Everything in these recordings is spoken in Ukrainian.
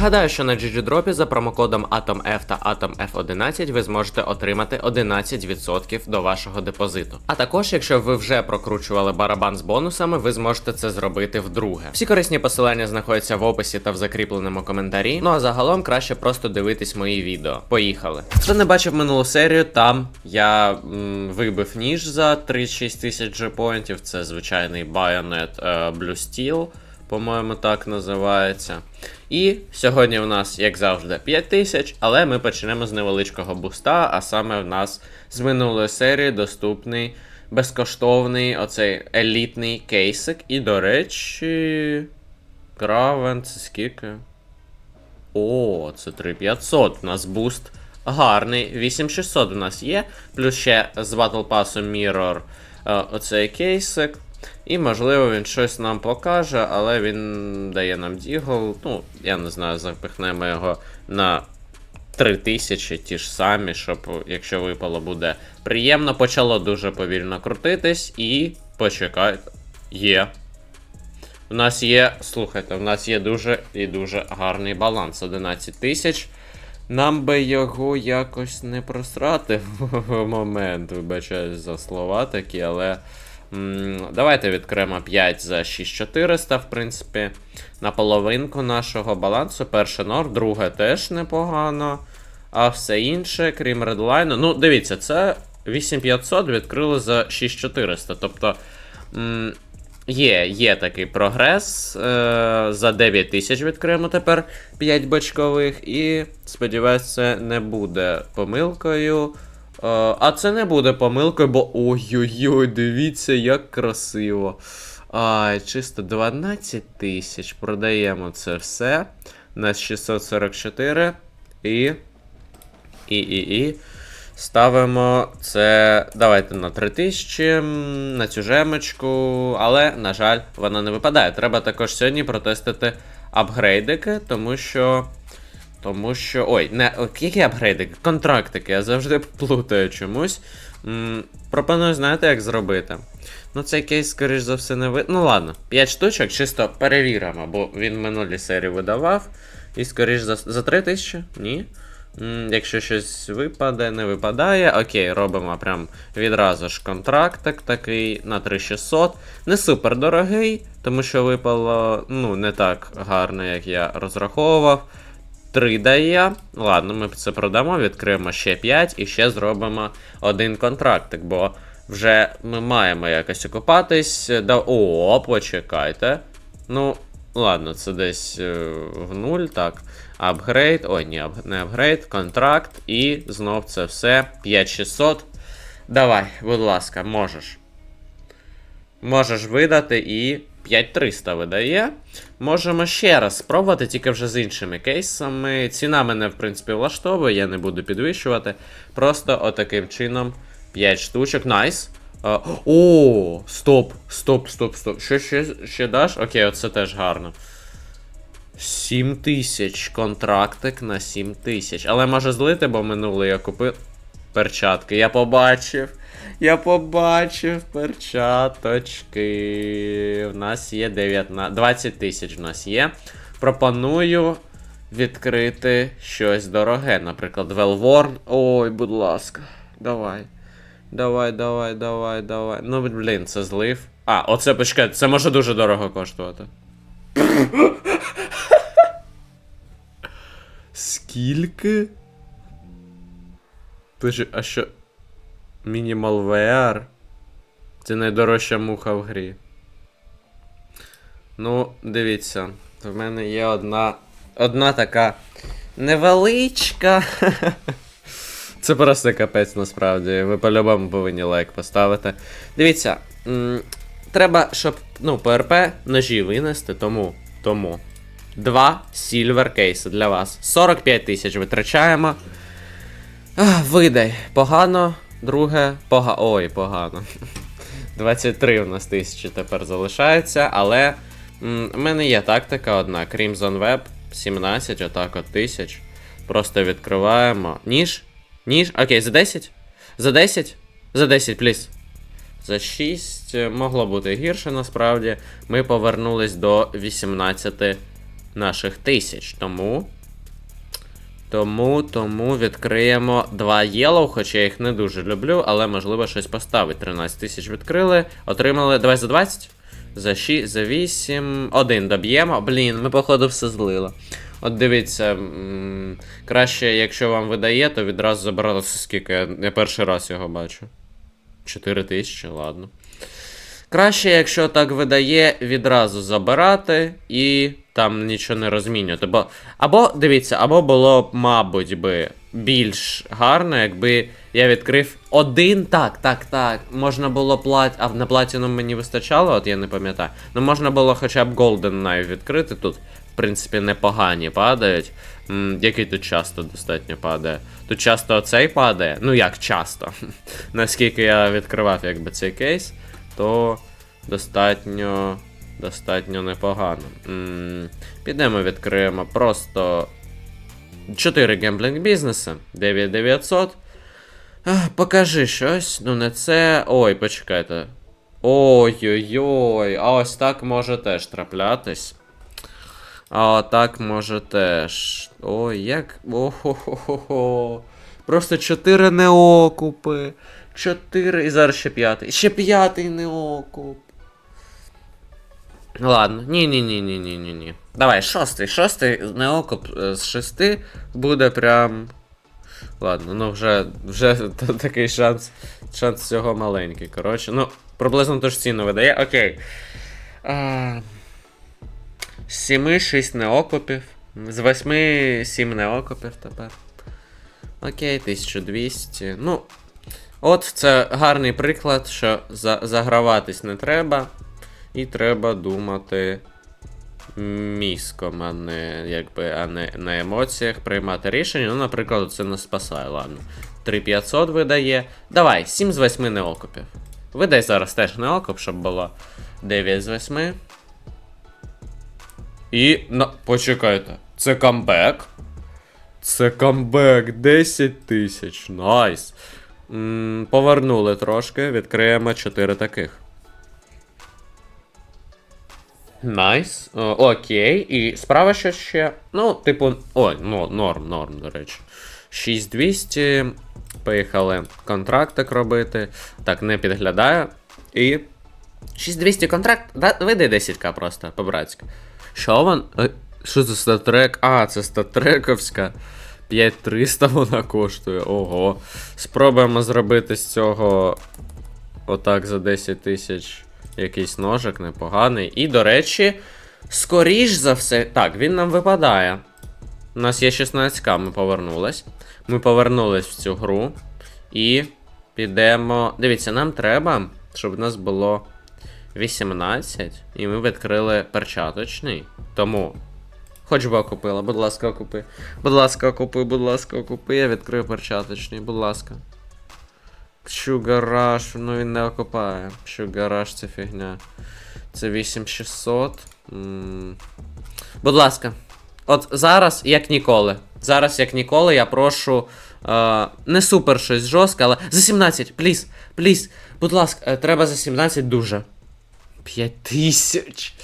Нагадаю, що на GGDrop за промокодом AtomF та AtomF11 ви зможете отримати 11% до вашого депозиту. А також, якщо ви вже прокручували барабан з бонусами, ви зможете це зробити вдруге. Всі корисні посилання знаходяться в описі та в закріпленому коментарі. Ну а загалом краще просто дивитись мої відео. Поїхали. Хто не бачив минулу серію, там я м, вибив ніж за 36 тисяч джепоінтів. Це звичайний Bayonet е, Blue Steel, по-моєму, так називається. І сьогодні в нас, як завжди, 5 тисяч, але ми почнемо з невеличкого буста, а саме в нас з минулої серії доступний безкоштовний оцей елітний кейсик. І, до речі, Гравен, це скільки? О, це 3500. У нас буст гарний. 8600 у нас є. Плюс ще з Battle Pass Mirror е, оцей кейсик. І, можливо, він щось нам покаже, але він дає нам дігл. Ну, я не знаю, запихнемо його на 3000, ті ж самі, щоб, якщо випало, буде приємно. Почало дуже повільно крутитись і почекайте. Є. У нас є, слухайте, у нас є дуже і дуже гарний баланс. 11 тисяч. Нам би його якось не просрати в момент. Вибачаюсь за слова такі, але. Давайте відкриємо 5 за 6400, в принципі. На половинку нашого балансу. Перше нор, друге теж непогано. А все інше, крім редлайну. Ну, дивіться, це 8500 відкрили за 6400. Тобто. Є, є такий прогрес. Е, за 9 тисяч відкриємо тепер 5 бочкових. І сподіваюсь, це не буде помилкою. А це не буде помилкою, бо ой-ой-ой, дивіться, як красиво. Ай, чисто 12 тисяч. Продаємо це все. На 644. І. І, і. Ставимо це. Давайте на 3000, м, на цю жемочку, але, на жаль, вона не випадає. Треба також сьогодні протестити апгрейдики, тому що. Тому що. Ой, не які апгрейдики? Контрактики, я завжди плутаю чомусь. М, пропоную, знаєте, як зробити. Ну, цей кейс, скоріш за все, не ви. Ну ладно, 5 штучок, чисто перевіримо, бо він в минулій серії видавав. І скоріш за за 3 тисячі? Ні. М, Якщо щось випаде, не випадає. Окей, робимо прям відразу ж контрактик такий на 3600. Не супер дорогий, тому що випало ну, не так гарно, як я розраховував. 3 дає. Ладно, ми це продамо, відкриємо ще 5 і ще зробимо один контрактик, бо вже ми маємо якось окупатись. Да... О, почекайте. Ну, ладно, це десь е, в нуль, так. Апгрейд, ой, ні, не апгрейд, контракт, і знов це все. 5600. Давай, будь ласка, можеш. Можеш видати і 5300 видає. Можемо ще раз спробувати, тільки вже з іншими кейсами. Ціна мене, в принципі, влаштовує, я не буду підвищувати. Просто отаким чином 5 штучок. Найс. А, О, стоп, стоп, стоп, стоп. Що ще, ще даш? Окей, оце теж гарно. 7 тисяч. Контрактик на 7 тисяч. Але може злити, бо минулий я купив перчатки. Я побачив. Я побачив перчаточки. В нас є 19, 20 тисяч в нас є. Пропоную відкрити щось дороге. Наприклад, Велворн. Ой, будь ласка. Давай. Давай, давай, давай, давай. Ну, блін, це злив. А, оце почекай, це може дуже дорого коштувати. Скільки? Подожди, а що? Minimal VR? Це найдорожча муха в грі. Ну, дивіться, в мене є одна. Одна така невеличка. Це просто капець насправді. Ви по-любому повинні лайк поставити. Дивіться, треба, щоб ну, ПРП ножі винести, тому. тому. Два сільвер кейси для вас. 45 тисяч витрачаємо. Видай. Погано. Друге, пога... Ой, погано. 23 у нас тисячі тепер залишається, але в мене є тактика одна. Crimson Web 17, отак от тисяч. Просто відкриваємо. Ніж? Ніж? Окей, за 10? За 10? За 10, пліс. За 6 могло бути гірше насправді. Ми повернулись до 18 наших тисяч. Тому. Тому, тому відкриємо два єлоу, хоча я їх не дуже люблю, але можливо щось поставить. 13 тисяч відкрили. Отримали. Давай за 20. За 6, за 8. Один доб'ємо. Блін, ми, походу, все злило. От дивіться, краще, якщо вам видає, то відразу забирати скільки. Я перший раз його бачу. 4 тисячі, ладно. Краще, якщо так видає, відразу забирати і там нічого не розмінювати. Бо, або, дивіться, або було б, мабуть, би більш гарно, якби я відкрив один. Так, так, так. Можна було плат. А на платіну мені вистачало, от я не пам'ятаю. Ну можна було хоча б Golden Knife відкрити тут. В принципі, непогані падають. М, який тут часто достатньо падає. Тут часто оцей падає. Ну як часто. Наскільки я відкривав якби цей кейс, то достатньо. Достатньо непогано. Підемо відкриємо просто 4 гемблінг бізнеси. 9900. Ах, Покажи щось. Ну не це. Ой, почекайте. Ой-ой-ой. А ось так може теж траплятись. А так може теж. Ой, як. Охо-хо-хо-хо. Просто 4 неокупи. 4. І зараз ще п'ятий. Ще п'ятий неокуп. Ладно, ні, ні, ні, ні, ні, ні, ні. Давай, шостий, шостий неокуп е, з шести буде прям. Ладно, ну вже, вже такий шанс. Шанс цього маленький. Коротше, ну, приблизно ту ж ціну видає. Окей. А, з 7 6 неокупів. З 8 7 неокупів тепер. Окей, 1200. Ну. От це гарний приклад, що за, заграватись не треба. І треба думати мізком, а не, якби, а не на емоціях приймати рішення. Ну, наприклад, це не спасає, ладно. 3500 видає. Давай, 7 з 8 неокупів. Видай зараз теж неокуп, щоб було 9 з 8. І. На... Почекайте. Це камбек. Це камбек 10 тисяч. Найс. Повернули трошки, відкриємо 4 таких. Найс. О, Окей. І справа що ще. Ну, типу. Ой, ну, норм, норм, до речі. 6200. Поїхали контрактик робити. Так, не підглядаю. І. 6200 контракт. Да, видай 10к просто, по-братськи. Що вон. Е, Що це статрек? А, це статрековська. 5300 вона коштує. Ого. Спробуємо зробити з цього. Отак за 10 тисяч якийсь ножик непоганий. І, до речі, скоріш за все. Так, він нам випадає. У нас є 16к, ми повернулись. Ми повернулись в цю гру. І підемо. Дивіться, нам треба, щоб в нас було 18. І ми відкрили перчаточний. Тому. Хоч би окупила, будь ласка, окупи. Будь ласка, окупи, будь ласка, окупи. Я відкрив перчаточний, будь ласка. Шугараж, ну він не окупає. Шугараж це фігня. Це 8600. М. Будь ласка. От зараз, як ніколи. Зараз, як ніколи, я прошу. Е, не супер щось жорстке, але. За 17, пліз, пліз. Будь ласка, е, треба за 17 дуже. 5 тисяч.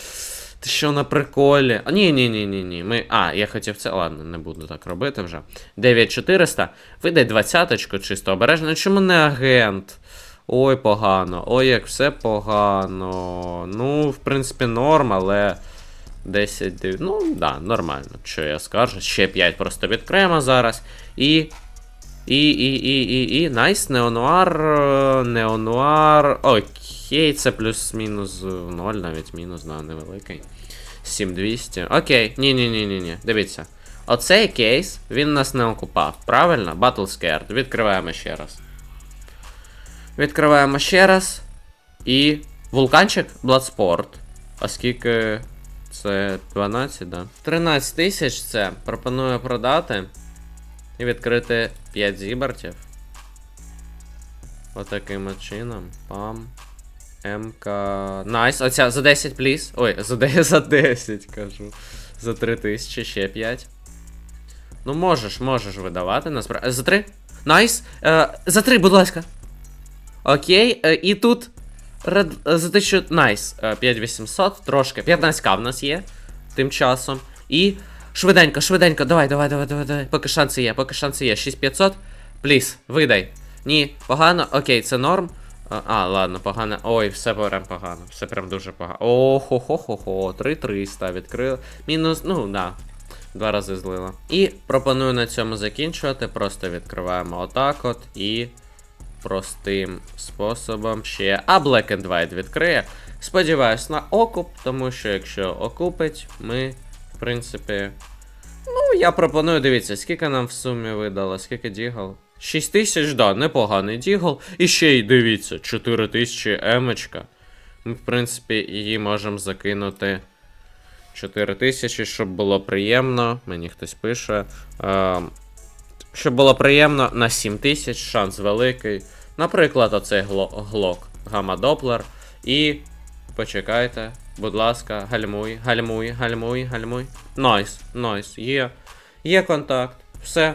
Ти що на приколі? Ні, ні, ні, ні, ні. Ми. А, я хотів це. Ладно, не буду так робити вже. 9400. Видай двадцяточку чисто обережно. Чому не агент? Ой, погано. Ой, як все погано. Ну, в принципі, норм, але. 10, 9. Ну, да, нормально. Що я скажу? Ще 5 просто відкриємо зараз. І. І, і, і, і, і. Найс, неонуар. е, Неонуар. Окей, це плюс-мінус 0, навіть мінус, да, невеликий. 7200. Окей, ні-ні-ні-ні-ні. Дивіться. Оцей кейс, він нас не окупав. Правильно? Battle Scared. Відкриваємо ще раз. Відкриваємо ще раз. І. Вулканчик Bloodsport. Оскільки. Це 12, да. 13 тисяч це. Пропоную продати. І відкрити 5 зібертів. Отаким от чином. Пам. МК. Найс. Оця за 10, пліз. Ой, за 10, за 10 кажу. За 3 тисячі, ще 5. Ну, можеш, можеш видавати насправді. За 3? Найс. Е, за 3, будь ласка. Окей. Е, і тут. Ред... е, За 1000. Найс. Е, 5800, трошки. 15к в нас є. Тим часом. І. Швиденько, швиденько, давай, давай, давай, давай, давай. Поки шанси є, поки шанси є. 6500. Пліс, видай. Ні, погано, окей, це норм. А, а, ладно, погано. Ой, все прям погано. Все прям дуже погано. О, хо хо хо хо 3300 відкрили. Мінус, ну, да. Два рази злила. І пропоную на цьому закінчувати. Просто відкриваємо отак от і простим способом ще. А Black and White відкриє. Сподіваюсь на окуп, тому що якщо окупить, ми, в принципі. Ну, я пропоную, дивіться, скільки нам в сумі видало, скільки дігл? 6 тисяч, да, непоганий дігл. І ще й дивіться, 4 тисячі емочка. Ми, в принципі, її можемо закинути 4 тисячі, щоб було приємно. Мені хтось пише. Ем, щоб було приємно на 7 тисяч, шанс великий. Наприклад, оцей глок Гамма Доплер. І почекайте, будь ласка, гальмуй, гальмуй, гальмуй, гальмуй. Найс, найс, є. Є контакт. Все.